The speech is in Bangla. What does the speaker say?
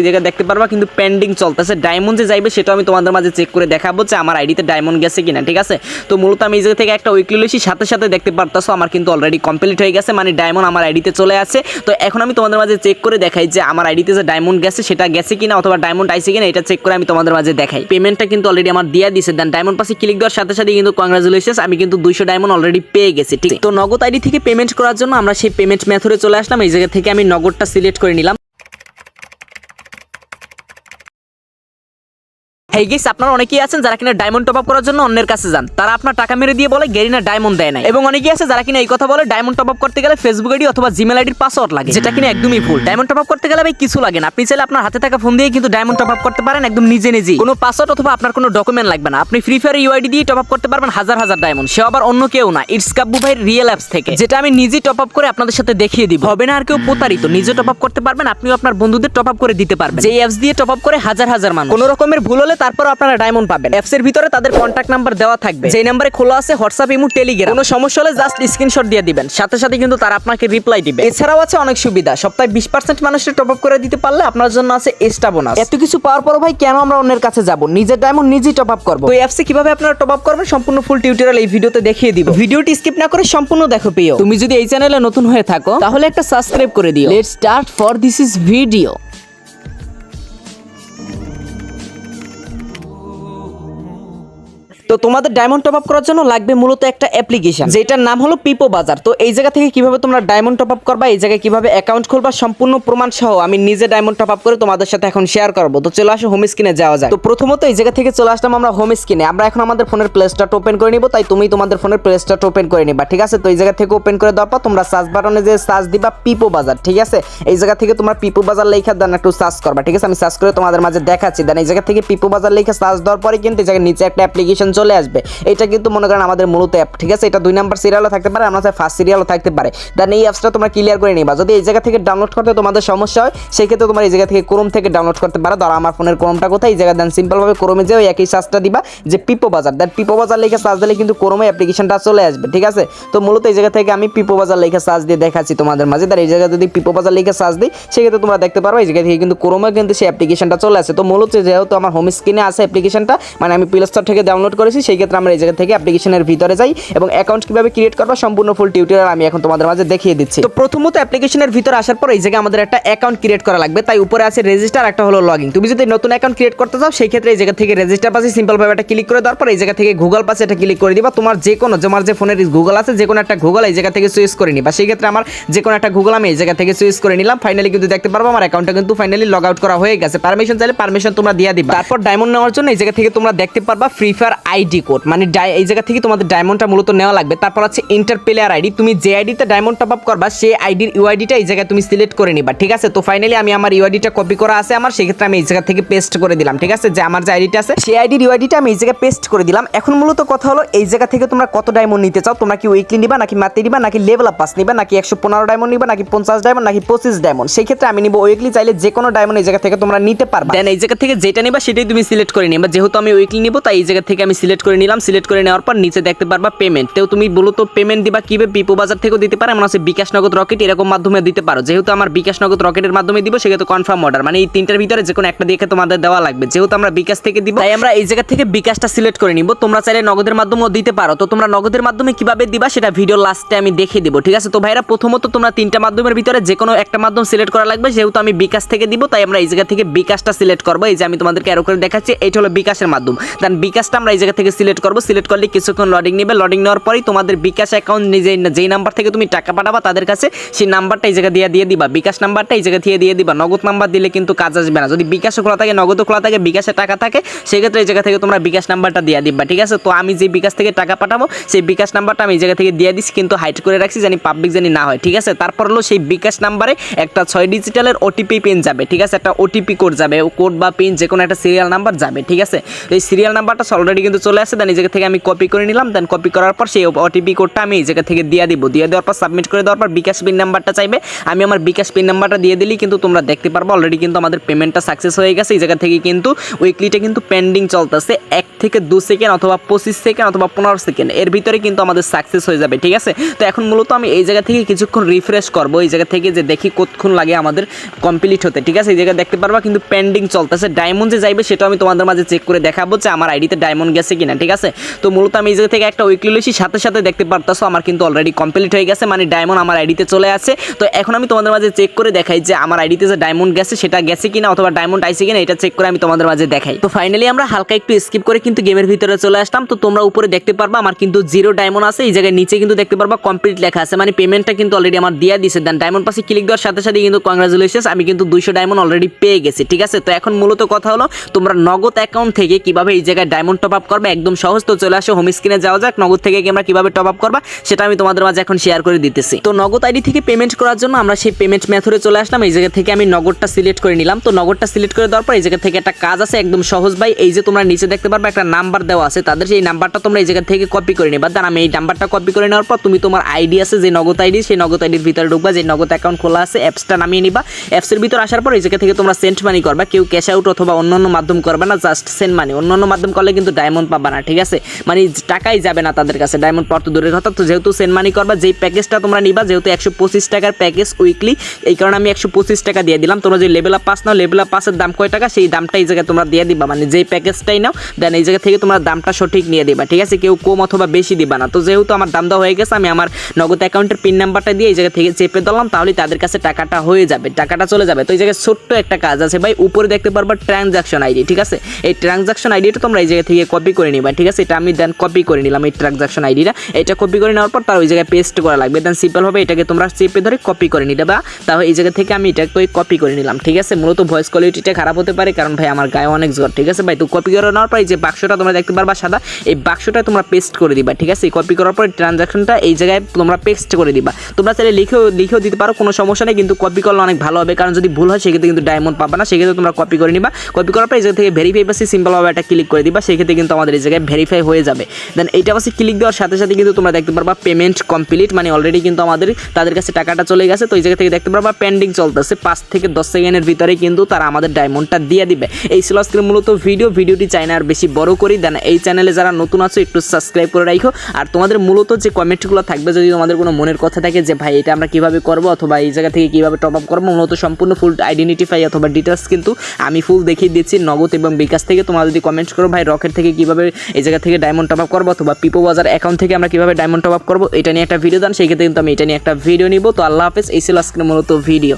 এই জায়গায় দেখতে পারবা, কিন্তু পেন্ডিং চলতেছে। ডায়মন্ড যে যাইবে, সেটা আমি তোমাদের মাঝে চেক করে দেখাবো যে আমার আইডিতে ডায়মন্ড গেছে কিনা, ঠিক আছে? তো মূলত আমি এই জায়গা থেকে একটা উইকলি লইছি, সাথে সাথে দেখতে পারতাছো আমার কিন্তু অলরেডি কমপ্লিট হয়ে গেছে মানে ডায়মন্ড আমার আইডিতে চলে আসে তো এখন আমি তোমাদের মাঝে চেক করে দেখাই যে আমার আইডিতে যে ডায়মন্ড গেছে, সেটা গেছে কিনা অথবা ডায়মন্ড আইসে কিনা, এটা চেক করে আমি তোমাদের মাঝে দেখাই। পেমেন্টটা কিন্তু অলরেডি আমার দিয়ে দিছে। দেন ডায়মন্ড পাশে ক্লিক দেওয়ার সাথে সাথে কিন্তু কংগ্রাচুলেশন আমি কিন্তু দুইশো ডায়মন্ড অলরেডি পেয়ে গেছি, ঠিক? তো নগদ আইডি থেকে পেমেন্ট করার জন্য আমরা সেই পেমেন্ট মেথডে চলে আসলাম। এই জায়গা থেকে আমি নগদটা সিলেক্ট করে নিলাম। গেস আপনারা অনেকেই আছেন যারা কিনা ডায়মন্ড টপ আপ করার জন্য অন্যের কাছে যান। তারা আপনার টাকা মেরে দিয়ে বলে, গেরিনা ডায়মন্ড দেয় না এবং অনেকেই আছে যারা কিনা এই কথা বলে ডায়মন্ড টপ আপ করতে গেলে ফেসবুক আইডি অথবা জিমেল আইডির পাসওয়ার্ড লাগে। যেটা কিনা একদমই ভুল। ডায়মন্ড টপ আপ করতে গেলে ভাই কিছু লাগে না। আপনি চাইলে আপনার হাতে থাকা ফোন দিয়ে কিন্তু ডায়মন্ড টপ আপ করতে পারেন একদম নিজে নিজেই। কোনো পাসওয়ার্ড অথবা আপনার কোনো ডকুমেন্ট লাগবে না। আপনি ফ্রি ফায়ার ইউআইডি দিয়ে টপ আপ করতে পারবেন হাজার হাজার ডায়মন্ড সে আবার অন্য কেউ না। ইটস কাব্বু ভাই রিয়েল অ্যাপস থেকে। যেটা আমি নিজেই টপ আপ করে আপনাদের সাথে দেখিয়ে দিব। হবে না আর কেউ প্রতারিত। নিজে টপ আপ করতে পারবেন, আপনিও আপনার বন্ধুদের টপ আপ করে দিতে পারবেন। যে অ্যাপস দিয়ে টপ আপ করে হাজার হাজার মানুষ। কোনো রকমের ভুল হলে তারপর আপনারা ডায়মন্ড পাবেন। অ্যাপস এর ভিতরে তাদের কন্ট্যাক্ট নাম্বার দেওয়া থাকবে। যে নাম্বারে খোলা আছে হোয়াটসঅ্যাপ ইমো টেলিগ্রাম কোনো সমস্যা হলে জাস্ট স্ক্রিনশট দিয়ে দিবেন। সাথে সাথে কিন্তু তারা আপনাকে রিপ্লাই দিবে। এছাড়াও আছে অনেক সুবিধা। সপ্তাহে বিশ পার্সেন্ট মানুষের টপ আপ করে দিতে পারলে আপনার জন্য আছে এক্সট্রা বোনাস এত কিছু পাওয়ার পর ভাই কেন আমরা অন্যের কাছে যাব? নিজের ডায়মন্ড নিজেই টপ আপ করব। তো অ্যাপসে কীভাবে আপনারা টপ আপ করবেন সম্পূর্ণ ফুল টিউটোরিয়াল এই ভিডিওতে দেখিয়ে দিব। ভিডিওটি স্কিপ না করে সম্পূর্ণ দেখো পেও তুমি যদি এই চ্যানেলে নতুন হয়ে থাকো, তাহলে একটা সাবস্ক্রাইব করে দিও। Let's start for this is video তো তোমাদের ডায়মন্ড টপ আপ করার জন্য লাগবে মূলত একটা অ্যাপ্লিকেশন যেটার নাম হলো পিপো বাজার তো এই জায়গা থেকে কীভাবে তোমরা ডায়মন্ড টপ আপ করবা, এই জায়গায় কীভাবে অ্যাকাউন্ট খুলবা, সম্পূর্ণ প্রমাণ সহ আমি নিজে ডায়মন্ড টপ আপ করে তোমাদের সাথে এখন শেয়ার করব। তো চলে আসো হোম স্ক্রিনে যাওয়া যায় তো প্রথমত এই জায়গা থেকে চলে আসলাম আমরা হোম স্ক্রিনে আমরা এখন আমাদের ফোনের প্লে স্টোর ওপেন করে নিব, তাই তুমি তোমাদের ফোনের প্লে স্টোর ওপেন করে নিবা, ঠিক আছে? তো এই জায়গা থেকে ওপেন করে দেওয়ার পর তোমরা সার্চ বাটনে যে সার্চ দিবা পিপো বাজার ঠিক আছে? এই জায়গা থেকে তোমরা পিপো বাজার লেখা দেন একটু সার্চ করবা, ঠিক আছে? আমি সার্চ করে তোমাদের মাঝে দেখাচ্ছি। দেন এই জায়গা থেকে পিপো বাজার লেখা সার্চ দেওয়ার পরে কিন্তু এই জায়গায় নিচে একটা অ্যাপ্লিকেশন চলে আসবে। এটা কিন্তু মনে করেন আমাদের মূলত অ্যাপ ঠিক আছে? এটা দুই নাম্বার সিরিয়ালও থাকতে পারে আমাদের ফার্স্ট সিরিয়ালও থাকতে পারে। দেন এই অ্যাপসটা তোমরা ক্লিয়ার করে নিবা। যদি এই জায়গা থেকে ডাউনলোড করতে তোমাদের সমস্যা হয় সেই ক্ষেত্রে তোমার এই জায়গা থেকে ক্রোম থেকে ডাউনলোড করতে পারো। ধরো আমার ফোনের ক্রোমটা কোথায়? এই জায়গায় দেন সিম্পলভাবে ক্রোমে যে ওই একই সার্চটা দিবা, যে পিপো বাজার দেন পিপো বাজার লেখা সার্চ দিলে কিন্তু ক্রোমে অ্যাপ্লিকেশনটা চলে আসবে, ঠিক আছে? তো মূলত এই জায়গা থেকে আমি পিপো বাজার লেখা সার্চ দিয়ে দেখাচ্ছি তোমাদের মাঝে। তার এই জায়গায় যদি পিপো বাজার লেখা সার্চ দিই, সেক্ষেত্রে তোমরা দেখতে পারো, এই জায়গা থেকে কিন্তু ক্রোমে কিন্তু সেই অ্যাপ্লিকেশনটা চলে আসে। তো মূলত যেহেতু আমার হোম স্ক্রিনে আছে অ্যাপ্লিকেশনটা মানে আমি প্লে স্টোর থেকে ডাউনলোড করেছি, সেই ক্ষেত্রে আমরা এই জায়গা থেকে অ্যাপ্লিকেশনের ভিতরে যাই এবং অ্যাকাউন্ট কীভাবে ক্রিয়েট করবা সম্পূর্ণ ফুল টিউটোরিয়াল আমি এখন তোমাদের মাঝে দেখিয়ে দিচ্ছি। তো প্রথমত অ্যাপ্লিকেশনের ভিতরে আসার পর এই জায়গায় আমাদের একটা অ্যাকাউন্ট ক্রিয়েট করা লাগবে, তাই উপরে আছে রেজিস্টার একটা হলো লগইন তুমি যদি নতুন অ্যাকাউন্ট ক্রিয়েট করতে চাও, সেই ক্ষেত্রে এই জায়গা থেকে রেজিস্টার পাশে সিম্পল ভাবে একটা ক্লিক করে দেওয়ার পর এই জায়গা থেকে গুগল পাশে এটা ক্লিক করে দিবা। তোমার যে কোনো, তোমার যে ফোনের গুগল আছে, যে কোনো একটা গুগল এই জায়গা থেকে সুইচ করে নিবা। সেই ক্ষেত্রে আমার যে কোনো একটা গুগল আমি এই জায়গা থেকে সুইচ করে নিলাম। ফাইনালি কিন্তু দেখতে পারব আমার অ্যাকাউন্টটা কিন্তু ফাইনালি লগ আউট করা হয়ে গেছে। পারমিশন চাইলে পারমিশন তোমরা দিয়ে দিবা। তারপর ডায়মন্ড নেওয়ার জন্য এই জায়গা থেকে তোমরা দেখতে পারবা ফ্রি ফায়ার আইডি কোড মানে এই জায়গা থেকে তোমাদের ডায়মন্ডটা মূলত নেওয়া লাগবে। তারপর আছে ইন্টার প্লেয়ার আইডি তুমি যে আইডিতে ডায়মন্ড টপ আপ করবা, সেই আইডির ইউআইডিটা এই জায়গায় তুমি সিলেক্ট করে নিবা, ঠিক আছে? তো ফাইনালি আমি আমার ইউআইডিটা কপি করা আছে আমার, সেক্ষেত্রে আমি এই জায়গা থেকে পেস্ট করে দিলাম, ঠিক আছে? যে আমার যে আইডিটা আছে, সেই আইডির ইউআইডিটা আমি এই জায়গায় পেস্ট করে দিলাম। এখন মূলত কথা হলো, এই জায়গা থেকে তোমরা কত ডায়মন্ড নিতে চাও? তোমরা কি উইকলি নিবা, নাকি মাতি নিবা, নাকি লেভেল আপ পাস নিবা, নাকি একশো পনেরো ডায়মন্ড নিবা, নাকি পঞ্চাশ ডায়মন্ড নাকি পঁচিশ ডায়মন্ড সেই ক্ষেত্রে আমি নিবো উইকলি চাইলে যে কোনো ডায়মন্ড এই জায়গা থেকে তোমরা নিতে পারবা। দেন এই জায়গা থেকে যেটা নিবা, সেটাই তুমি সিলেক্ট করে নিবা। যেহেতু আমি উইকলি নিবো, তাই এই জায়গা থেকে আমি সিলেক্ট করে নিলাম, সিলেক্ট করে নেওয়ার পর নিচে দেখতে পারবা পেমেন্ট তো তুমি বলো তো পেমেন্ট দিবা কীভাবে? পিপো বাজার থেকেও দিতে পারে, এমন আছে বিকাশ নগদ রকেট, এরকম মাধ্যমে দিতে পারো। যেহেতু আমার বিকাশ নগদ রকেটের মাধ্যমে দিব সেক্ষেত্রে কনফার্ম অর্ডার মানে এই তিনটার ভিতরে যে কোনো একটা দেখে তোমাদের দেওয়া লাগবে। যেহেতু আমরা বিকাশ থেকে দিব, তাই আমরা এই জায়গা থেকে বিকাশটা সিলেক্ট করে নিব। তোমরা চাইলে নগদের মাধ্যমেও দিতে পারো। তো তোমরা নগদের মাধ্যমে কীভাবে দিবা, সেটা ভিডিও লাস্টে আমি দেখিয়ে দিব, ঠিক আছে? তো ভাইরা, প্রথমত তোমরা তিনটা মাধ্যমের ভিতরে যে কোনো একটা মাধ্যম সিলেক্ট করা লাগবে। যেহেতু আমি বিকাশ থেকে দিব, তাই আমরা এই জায়গা থেকে বিকাশটা সিলেক্ট করব। এই যে আমি তোমাদেরকে আরও করে দেখাচ্ছি এটা হলো বিকাশের মাধ্যম। দেন বিকাশটা আমরা এই জায়গা থেকে সিলেক্ট করব। সিলেক্ট করলে কিছুক্ষণ লডিং নেবে। লডিং নেওয়ার পরেই তোমাদের বিকাশ অ্যাকাউন্ট নিজে, যেই নাম্বার থেকে তুমি টাকা পাঠাবা তাদের কাছে, সেই নাম্বারটা এই জায়গা দিয়ে দিয়ে দিবা। বিকাশ নাম্বারটা এই জায়গা দিয়ে দিয়ে দিবা। নগদ নাম্বার দিলে কিন্তু কাজ আসবে না। যদি বিকাশে খোলা থাকে, নগদও খোলা থাকে, বিকাশে টাকা থাকে, সেক্ষেত্রে এই জায়গা থেকে তোমরা বিকাশ নাম্বারটা দিয়ে দিবা, ঠিক আছে? তো আমি যে বিকাশ থেকে টাকা পাঠাবো, সেই বিকাশ নাম্বারটা আমি এই জায়গা থেকে দিয়ে দিচ্ছি কিন্তু হাইড করে রাখছি জানি পাবলিক জানি না হয়, ঠিক আছে? তারপর হলো সেই বিকাশ নাম্বারে একটা ছয় ডিজিটালের ওটিপি পিন যাবে, ঠিক আছে? একটা ওটিপি কোড যাবে কোড বা পিন যে কোনো একটা সিরিয়াল নাম্বার যাবে, ঠিক আছে? এই সিরিয়াল নাম্বারটা অলরেডি কিন্তু চলে আসে দেন এই জায়গা থেকে আমি কপি করে নিলাম দেন কপি করার পর সেই ওটিপি কোডটা আমি এই জায়গা থেকে দিয়ে দিব। দিয়ে দেওয়ার পর সাবমিট করে দেওয়ার পর বিকাশ পিন নাম্বারটা চাইবে। আমি আমার বিকাশ পিন নাম্বারটা দিয়ে দিলেই কিন্তু তোমরা দেখতে পারব অলরেডি কিন্তু আমাদের পেমেন্টটা সাকসেস হয়ে গেছে। এই জায়গা থেকে কিন্তু উইকলিটা কিন্তু পেন্ডিং চলতেছে। এক থেকে দু সেকেন্ড অথবা পঁচিশ সেকেন্ড অথবা পনেরো সেকেন্ড এর ভিতরে কিন্তু আমাদের সাকসেস হয়ে যাবে, ঠিক আছে? তো এখন মূলত আমি এই জায়গা থেকে কিছুক্ষণ রিফ্রেশ করব, এই জায়গা থেকে যে দেখি কতক্ষণ লাগে আমাদের কমপ্লিট হতে, ঠিক আছে? এই জায়গায় দেখতে পারবা কিন্তু পেন্ডিং চলতেছে। ডায়মন্ড যে যাইবে সেটা আমি তোমাদের মাঝে চেক করে দেখাবো যে আমার আইডিতে ডায়মন্ড গেছে কিনা, ঠিক আছে? তো মূলত আমি এই জায়গা থেকে একটা উইকলি লইছি, সাথে সাথে দেখতে পারতেছো, আমার কিন্তু অলরেডি কমপ্লিট হয়ে গেছে মানে ডায়মন্ড আমার আইডিতে চলে আসে তো এখন আমি তোমাদের মাঝে চেক করে দেখাই যে আমার আইডিতে যে ডায়মন্ড গেছে, সেটা গেছে কিনা অথবা ডায়মন্ড আইছে কিনা, এটা চেক করে আমি তোমাদের মাঝে দেখাই। তো ফাইনালি আমরা হালকা একটু স্কিপ করে কিন্তু গেমের ভিতরে চলে আসলাম। তো তোমরা উপরে দেখতে পারবা, আমার কিন্তু জিরো ডায়মন্ড আছে, এই জায়গায় নিচে কিন্তু দেখতে পারবা কমপ্লিট লেখা আছে। মানে পেমেন্টটা কিন্তু অলরেডি আমার দিয়ে দিছে। দেন ডায়মন্ড পাশে ক্লিক দেওয়ার সাথে সাথে কিন্তু কংগ্রাচুলেশনস আমি কিন্তু দুইশো ডায়মন্ড অলরেডি পেয়ে গেছি, ঠিক আছে? তো এখন মূলত কথা হলো, তোমরা নগদ অ্যাকাউন্ট থেকে কীভাবে এই জায়গায় ডায়মন্ড টপ আপ করবে একদম সহজ। তো চলে আসো হোম স্ক্রিনে যাওয়া যাক, নগদ থেকে আমরা কীভাবে টপ আপ করবা, সেটা আমি তোমাদের মাঝে এখন শেয়ার করে দিতেছি। তো নগদ আইডি থেকে পেমেন্ট করার জন্য আমরা সেই পেমেন্ট মেথডে চলে আসলাম, এই জায়গা থেকে আমি নগদটা সিলেক্ট করে নিলাম। তো নগদটা সিলেক্ট করে দেওয়ার পর এই জায়গা থেকে একটা কাজ আছে, একদম সহজ ভাই, এই যে তোমরা নিচে দেখতে পারবে একটা নাম্বার দেওয়া আছে, তাদের সেই নাম্বারটা তোমরা এই জায়গা থেকে কপি করে নিবা। দেন আমি এই নাম্বারটা কপি করে নেওয়ার পর তুমি তোমার আইডি আছে, যে নগদ আইডি সেই নগদ আইডির ভিতরে ঢুকবা, যে নগদ অ্যাকাউন্ট খোলা আছে অ্যাপসটা নামিয়ে নিবা। অ্যাপসের ভিতর আসার পর এই জায়গা থেকে তোমরা সেন্ট মানি করবা, কেউ ক্যাশ আউট অথবা অন্যান্য মাধ্যম করবে না জাস্ট সেন্ট মানি অন্যান্য মাধ্যম করলে কিন্তু ডায়মন্ড পাবা না ঠিক আছে? মানে টাকাই যাবে না তাদের কাছে। ডায়মন্ড পাওয়ার তো দূরের কথা, তো যেহেতু সেন্ট মানি করবা, যেই প্যাকেজটা তোমরা নিবা, যেহেতু একশো পঁচিশ টাকার প্যাকেজ উইকলি এই কারণে আমি একশো পঁচিশ টাকা দিয়ে দিলাম। তোমরা যে লেভেল আপ পাস নাও লেভেল আপ পাসের দাম কয় টাকা? সেই দামটা এই জায়গায় তোমরা দিয়ে দিবা। মানে যেই প্যাকেজটাই নাও দেন এই জায়গা থেকে তোমরা দামটা সঠিক নিয়ে দিবা, ঠিক আছে? কেউ কম অথবা বেশি দিবা না। তো যেহেতু আমার দাম দেওয়া হয়ে গেছে, আমি আমার নগদ অ্যাকাউন্টের পিন নাম্বারটা দিয়ে এই জায়গা থেকে চেপে দিলাম তাহলে তাদের কাছে টাকাটা হয়ে যাবে, টাকাটা চলে যাবে। তো এই জায়গায় ছোট্ট একটা কাজ আছে ভাই, উপরে দেখতে পারবা ট্রানজাকশন আইডি ঠিক আছে? এই ট্রানজাকশন আইডিটা তোমরা এই জায়গা থেকে কপি করে নিবা, ঠিক আছে? এটা আমি দেন কপি করে নিলাম এই ট্রানজাকশন আইডিটা এটা কপি করে নেওয়ার পর তার ওই জায়গায় পেস্ট করা লাগবে। দেন সিম্পল হবে এটাকে তোমরা চেপে ধরে কপি করে নিতে বা তাহলে এই জায়গা থেকে আমি এটাকে কপি করে নিলাম, ঠিক আছে? মূলত ভয়েস কোয়ালিটিটা খারাপ হতে পারে কারণ ভাই আমার গায়ে অনেক জ্বর, ঠিক আছে? ভাই, তো কপি করে নেওয়ার পর এই যে বাক্সটা তোমরা দেখতে পারবা সাদা, এই বাক্সটা তোমরা পেস্ট করে দিবা, ঠিক আছে? কপি করার পর ট্রানজাকশনটা এই জায়গায় তোমরা পেস্ট করে দিবা। তোমরা চাইলে লিখেও লিখেও দিতে পারো, কোনো সমস্যা নেই, কিন্তু কপি করলে অনেক ভালো হবে। কারণ যদি ভুল হয়, সেক্ষেত্রে কিন্তু ডায়মন্ড পাবা না, সেক্ষেত্রে তোমরা কপি করে নিবা। কপি করার পর এই জায়গা থেকে ভেরিফাই পাশে সিম্পলভাবে একটা ক্লিক করে দিবা, সেক্ষেত্রে কিন্তু এই জায়গায় ভেরিফাই হয়ে যাবে। দেন এইটা পাশে ক্লিক দেওয়ার সাথে সাথে কিন্তু তোমরা দেখতে পারবা পেমেন্ট কমপ্লিট মানে অলরেডি কিন্তু আমাদের, তাদের কাছে টাকাটা চলে গেছে। তো এই জায়গা থেকে দেখতে পারবা পেন্ডিং চলতেছে। পাঁচ থেকে দশ সেকেন্ডের ভিতরে কিন্তু তারা আমাদের ডায়মন্ডটা দিয়ে দিবে। এই ছিল আজকের মূলত ভিডিও ভিডিওটি চাই না আর বেশি বড় করি। দেন এই চ্যানেলে যারা নতুন আছো, একটু সাবস্ক্রাইব করে রাখো আর তোমাদের মূলত যে কমেন্টগুলো থাকবে, যদি তোমাদের কোনো মনের কথা থাকে যে, ভাই, এটা আমরা কীভাবে করব? অথবা এই জায়গা থেকে কীভাবে টপ আপ করব? মূলত সম্পূর্ণ ফুল আইডেন্টিফাই অথবা ডিটেলস কিন্তু আমি ফুল দেখিয়ে দিচ্ছি নগদ এবং বিকাশ থেকে। তোমরা যদি কমেন্ট করো, ভাই রকেট থেকে কীভাবে এই জায়গা থেকে ডায়মন্ড টপ আপ করব অথবা পিপো বাজার অ্যাকাউন্ট থেকে আমরা কীভাবে ডায়মন্ড টপ আপ করব, এটা নিয়ে একটা ভিডিও দেন, সেই ক্ষেত্রে কিন্তু আমি এটা নিয়ে একটা ভিডিও নিব। তো আল্লাহ হাফেজ, এই ছিল আজকের মূলত ভিডিও